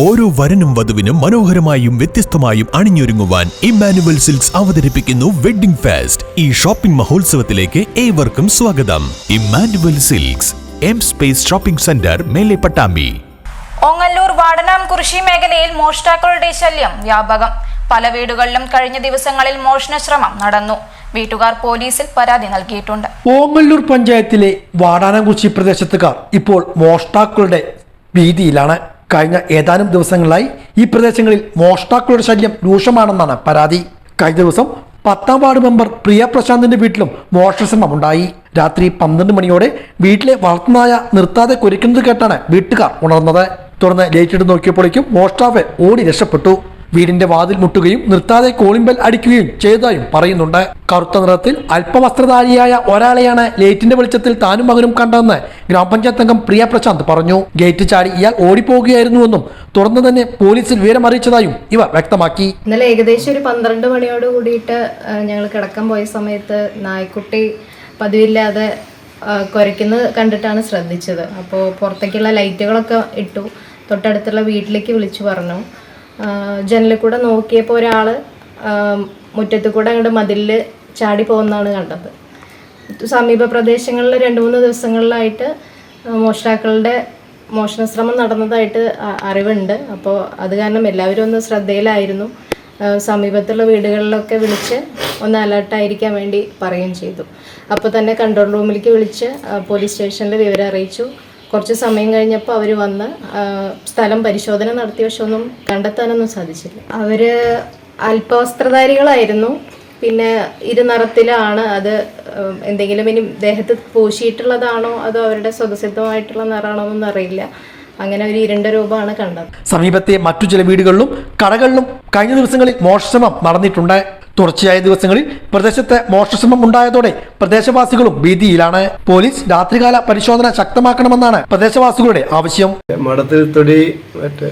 ഓരോ വരനും വധുവിനും മനോഹരമായും വ്യത്യസ്തമായും അണിഞ്ഞൊരുങ്ങുവാൻ ഇമ്മാനുവൽ സിൽക്സ് അവതരിപ്പിക്കുന്നു വെഡ്ഡിംഗ് ഫാസ്റ്റ്. ഈ ഷോപ്പിംഗ് മഹോത്സവത്തിലേക്ക് ഏവർക്കും സ്വാഗതം. Emmanuel Silks M space shopping centre മേലെ പട്ടാമ്പി ഒങ്ങല്ലൂർ വാടനാം കുറിശി മേഖലയിൽ മോഷ്ടാക്കളുടെ ശല്യം വ്യാപകം. പല വീടുകളിലും കഴിഞ്ഞ ദിവസങ്ങളിൽ മോഷണശ്രമം നടന്നു. വീട്ടുകാർ പോലീസിൽ പരാതി നൽകിയിട്ടുണ്ട്. ഓമല്ലൂർ പഞ്ചായത്തിലെ വാടാനംകുറിച്ചി പ്രദേശത്തുകാർ ഇപ്പോൾ മോഷ്ടാക്കളുടെ ഭീതിയിലാണ്. കഴിഞ്ഞ ഏതാനും ദിവസങ്ങളായി ഈ പ്രദേശങ്ങളിൽ മോഷ്ടാക്കളുടെ ശല്യം രൂക്ഷമാണെന്നാണ് പരാതി. കഴിഞ്ഞ ദിവസം പത്താം വാർഡ് മെമ്പർ പ്രിയ പ്രശാന്തിന്റെ വീട്ടിലും മോഷണശ്രമം ഉണ്ടായി. രാത്രി പന്ത്രണ്ട് മണിയോടെ വീട്ടിലെ വളർത്തുനായ നിർത്താതെ കുരയ്ക്കുന്നത് കേട്ടാണ് വീട്ടുകാർ ഉണർന്നത്. തുടർന്ന് ലേറ്റിട്ട് നോക്കിയപ്പോഴേക്കും മോഷ്ടാവ് ഓടി രക്ഷപ്പെട്ടു. വീടിന്റെ വാതിൽ മുട്ടുകയും നിർത്താതെ കോളിമ്പൽ അടിക്കുകയും ചെയ്തതായും പറയുന്നുണ്ട്. കറുത്ത നിറത്തിൽ അല്പവസ്ത്രധാരിയായ ഒരാളെയാണ് ലൈറ്റിന്റെ വെളിച്ചത്തിൽ താനും മകനും കണ്ടതെന്ന് ഗ്രാമപഞ്ചായത്ത് അംഗം പ്രിയ പ്രശാന്ത് പറഞ്ഞു. ഗേറ്റ് ചാടി ഇയാൾ ഓടിപ്പോകുകയായിരുന്നുവെന്നും തുടർന്ന് തന്നെ പോലീസിൽ വിവരം അറിയിച്ചതായും ഇവർ വ്യക്തമാക്കി. ഇന്നലെ ഏകദേശം ഒരു പന്ത്രണ്ട് മണിയോട് കൂടിയിട്ട് ഞങ്ങൾ കിടക്കാൻ പോയ സമയത്ത് നായ്ക്കുട്ടി പതിവില്ലാതെ കുരയ്ക്കുന്നത് കണ്ടിട്ടാണ് ശ്രദ്ധിച്ചത്. അപ്പോൾ പുറത്തേക്കുള്ള ലൈറ്റുകളൊക്കെ ഇട്ടു. തൊട്ടടുത്തുള്ള വീട്ടിലേക്ക് വിളിച്ചു പറഞ്ഞു. ജനലിൽ കൂടെ നോക്കിയപ്പോൾ ഒരാൾ മുറ്റത്ത് കൂടെ അങ്ങോട്ട് മതിലിൽ ചാടി പോകുന്നതാണ് കണ്ടത്. സമീപ പ്രദേശങ്ങളിൽ രണ്ട് മൂന്ന് ദിവസങ്ങളിലായിട്ട് മോഷ്ടാക്കളുടെ മോഷണശ്രമം നടന്നതായിട്ട് അറിവുണ്ട്. അപ്പോൾ അത് കാരണം എല്ലാവരും ഒന്ന് ശ്രദ്ധയിലായിരുന്നു. സമീപത്തുള്ള വീടുകളിലൊക്കെ വിളിച്ച് ഒന്ന് അലർട്ടായിരിക്കാൻ വേണ്ടി പറയുകയും ചെയ്തു. അപ്പോൾ തന്നെ കൺട്രോൾ റൂമിലേക്ക് വിളിച്ച് പോലീസ് സ്റ്റേഷനിൽ വിവരം അറിയിച്ചു. കുറച്ച് സമയം കഴിഞ്ഞപ്പോൾ അവർ വന്ന് സ്ഥലം പരിശോധന നടത്തിയ പക്ഷെ ഒന്നും കണ്ടെത്താനൊന്നും സാധിച്ചില്ല. അവർ അല്പവസ്ത്രധാരികളായിരുന്നു പിന്നെ ഇരുനിറത്തിലാണ് അത് എന്തെങ്കിലും ഇനി ദേഹത്ത് പൂശിയിട്ടുള്ളതാണോ അതോ അവരുടെ സ്വതസിദ്ധമായിട്ടുള്ള നിറാണോ എന്നൊന്നും അറിയില്ല. അങ്ങനെ ഒരു ഇരുണ്ട രൂപമാണ് കണ്ടത്. സമീപത്തെ മറ്റു ചില വീടുകളിലും കടകളിലും കഴിഞ്ഞ ദിവസങ്ങളിൽ മോഷണം നടന്നിട്ടുണ്ട്. തുടർച്ചയായ ദിവസങ്ങളിൽ പ്രദേശത്ത് മോഷണശ്രമം ഉണ്ടായതോടെ പ്രദേശവാസികളും ഭീതിയിലാണ്. പോലീസ് രാത്രികാല പരിശോധന ശക്തമാക്കണമെന്നാണ് പ്രദേശവാസികളുടെ ആവശ്യം. മഠത്തിൽ തൊടി മറ്റേ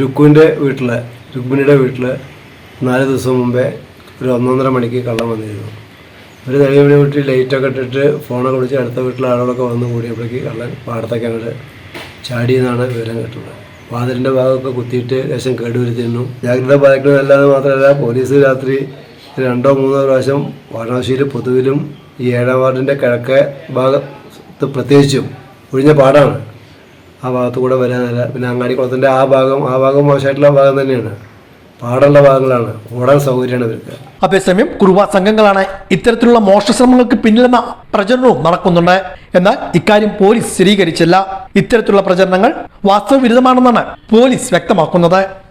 രുക്കുവിന്റെ വീട്ടിൽ രുക്മിണിയുടെ വീട്ടിൽ നാല് ദിവസം മുമ്പേ ഒരു ഒന്നൊന്നര മണിക്ക് കള്ളം വന്നിരുന്നു. ഒരു തെളിവിനെ വീട്ടിൽ ലൈറ്റൊക്കെ ഇട്ടിട്ട് ഫോണൊക്കെ വിളിച്ച് അടുത്ത വീട്ടിലെ ആളുകളൊക്കെ വന്ന് കൂടിയപ്പോഴേക്ക് കള്ളൻ പാടത്തൊക്കെ അങ്ങോട്ട് ചാടിയെന്നാണ് വിവരം കിട്ടുന്നത്. വാതിലിന്റെ ഭാഗമൊക്കെ കുത്തിയിട്ട് ലേശം കേടുവരുത്തിയിരുന്നു. ജാഗ്രത പാലിക്കണമെന്നല്ലാതെ മാത്രമല്ല പോലീസ് രാത്രി രണ്ടോ മൂന്നോ പ്രാവശ്യം വാരണാസിയിൽ പൊതുവിലും ഈ ഏഴാം വാർഡിന്റെ കിഴക്കേ ഭാഗത്ത് പ്രത്യേകിച്ചും ഒഴിഞ്ഞ പാടാണ്. ആ ഭാഗത്ത് കൂടെ വരാനല്ല പിന്നെ അങ്ങാടിക്കുളത്തിന്റെ ആ ഭാഗം ആ ഭാഗം മോശമായിട്ടുള്ള ഭാഗം തന്നെയാണ്. പാടുള്ള ഭാഗങ്ങളാണ്. ഓടാൻ സൗകര്യമാണ് ഇവർക്ക്. അതേസമയം കുറുവ സംഘങ്ങളാണ് ഇത്തരത്തിലുള്ള മോഷണശ്രമങ്ങൾക്ക് പിന്നിലെന്ന പ്രചരണവും നടക്കുന്നുണ്ട്. എന്നാൽ ഇക്കാര്യം പോലീസ് സ്ഥിരീകരിച്ചില്ല. ഇത്തരത്തിലുള്ള പ്രചരണങ്ങൾ വാസ്തവവിരുദ്ധമാണെന്നാണ് പോലീസ് വ്യക്തമാക്കുന്നത്.